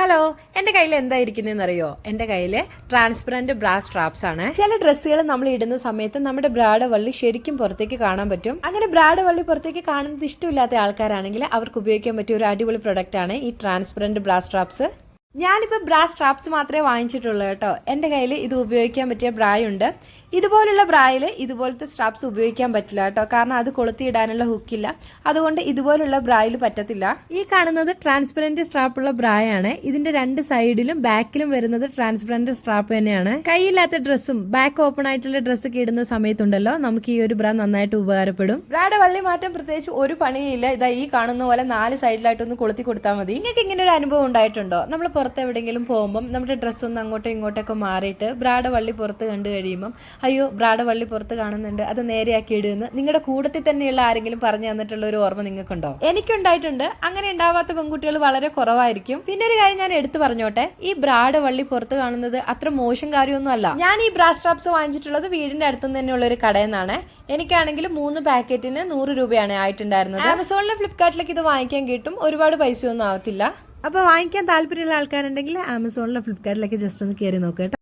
Hello എന്റെ കയ്യിൽ എന്തായിരിക്കുന്നതെന്ന് അറിയോ എന്റെ കയ്യിൽ ട്രാൻസ്പെറന്റ് ബ്രാസ് സ്ട്രാപ്സ് ആണ്. ചില ഡ്രസ്സുകൾ നമ്മൾ ഇടുന്ന സമയത്ത് നമ്മുടെ ബ്രാഡ് വള്ളി ശരിക്കും പുറത്തേക്ക് കാണാൻ പറ്റും. അങ്ങനെ ബ്രാഡ് വള്ളി പുറത്തേക്ക് കാണുന്നത് ഇഷ്ടമില്ലാത്ത ആൾക്കാരാണെങ്കിൽ അവർക്ക് ഉപയോഗിക്കാൻ പറ്റിയ ഒരു അടിപൊളി പ്രൊഡക്റ്റ് ആണ് ഈ ട്രാൻസ്പെറന്റ് ബ്രാസ് സ്ട്രാപ്സ് ഞാനിപ്പോൾ ബ്രാ സ്ട്രാപ്സ് മാത്രമേ വാങ്ങിച്ചിട്ടുള്ളൂ കേട്ടോ. എന്റെ കയ്യിൽ ഇത് ഉപയോഗിക്കാൻ പറ്റിയ ബ്രായുണ്ട് ഇതുപോലുള്ള ബ്രായിൽ ഇതുപോലത്തെ സ്ട്രാപ്സ് ഉപയോഗിക്കാൻ പറ്റില്ല കേട്ടോ. കാരണം അത് കൊളുത്തിയിടാനുള്ള ഹുക്കില്ല അതുകൊണ്ട് ഇതുപോലുള്ള ബ്രായിൽ പറ്റത്തില്ല. ഈ കാണുന്നത് ട്രാൻസ്പെറന്റ് സ്ട്രാപ്പുള്ള ബ്രായാണ്. ഇതിന്റെ രണ്ട് സൈഡിലും ബാക്കിലും വരുന്നത് ട്രാൻസ്പെറന്റ് സ്ട്രാപ്പ് തന്നെയാണ്. കൈയില്ലാത്ത ഡ്രസ്സും ബാക്ക് ഓപ്പൺ ആയിട്ടുള്ള ഡ്രസ്സൊക്കെ ഇടുന്ന സമയത്തുണ്ടല്ലോ നമുക്ക് ഈ ഒരു ബ്രാ നന്നായിട്ട് ഉപകാരപ്പെടും. ബ്രായുടെ വള്ളി മാറ്റം പ്രത്യേകിച്ച് ഒരു പണിയില്ല ഇതാ ഈ കാണുന്ന പോലെ നാല് സൈഡിലായിട്ടൊന്ന് കൊളുത്തി കൊടുത്താൽ മതി. നിങ്ങൾക്ക് ഇങ്ങനെ ഒരു അനുഭവം ഉണ്ടായിട്ടുണ്ടോ? നമ്മൾ പുറത്ത് എവിടെയെങ്കിലും പോകുമ്പോൾ നമ്മുടെ ഡ്രസ്സ് ഒന്ന് അങ്ങോട്ടും ഇങ്ങോട്ടൊക്കെ മാറിയിട്ട് ബ്രായുടെ വള്ളി പുറത്ത് കണ്ടു കഴിയുമ്പം അയ്യോ ബ്രാഡ് വള്ളി പുറത്ത് കാണുന്നുണ്ട് അത് നേരെയാക്കി ഇടുമെന്ന് നിങ്ങളുടെ കൂട്ടത്തിൽ തന്നെയുള്ള ആരെങ്കിലും പറഞ്ഞു തന്നിട്ടുള്ള ഒരു ഓർമ്മ നിങ്ങൾക്കുണ്ടോ? എനിക്കുണ്ടായിട്ടുണ്ട്. അങ്ങനെ ഉണ്ടാവാത്ത പെൺകുട്ടികൾ വളരെ കുറവായിരിക്കും. പിന്നെ ഒരു കാര്യം ഞാൻ എടുത്തു പറഞ്ഞോട്ടെ. ഈ ബ്രാഡ് വള്ളി പുറത്ത് കാണുന്നത് അത്ര മോശം കാര്യമൊന്നും അല്ല ഞാൻ ഈ ബ്രാ സ്ട്രാപ്സ് വാങ്ങിച്ചിട്ടുള്ളത് വീടിന്റെ അടുത്ത് തന്നെയുള്ള ഒരു കടയിൽ നിന്നാണ്. എനിക്കാണെങ്കിൽ മൂന്ന് പാക്കറ്റിന് നൂറ് രൂപയാണ് ആയിട്ടുണ്ടായിരുന്നത്. ആമസോണിലും ഫ്ലിപ്കാർട്ടിലേക്ക് ഇത് വാങ്ങിക്കാൻ കിട്ടും. ഒരുപാട് ഒന്നും ആവത്തില്ല. അപ്പോൾ വാങ്ങിക്കാൻ താല്പര്യമുള്ള ആൾക്കാരുണ്ടെങ്കിൽ ആമസോണിലോ ഫ്ലിപ്കാർട്ടിലേക്ക് ജസ്റ്റ് ഒന്ന് കയറി നോക്കുക കേട്ടോ.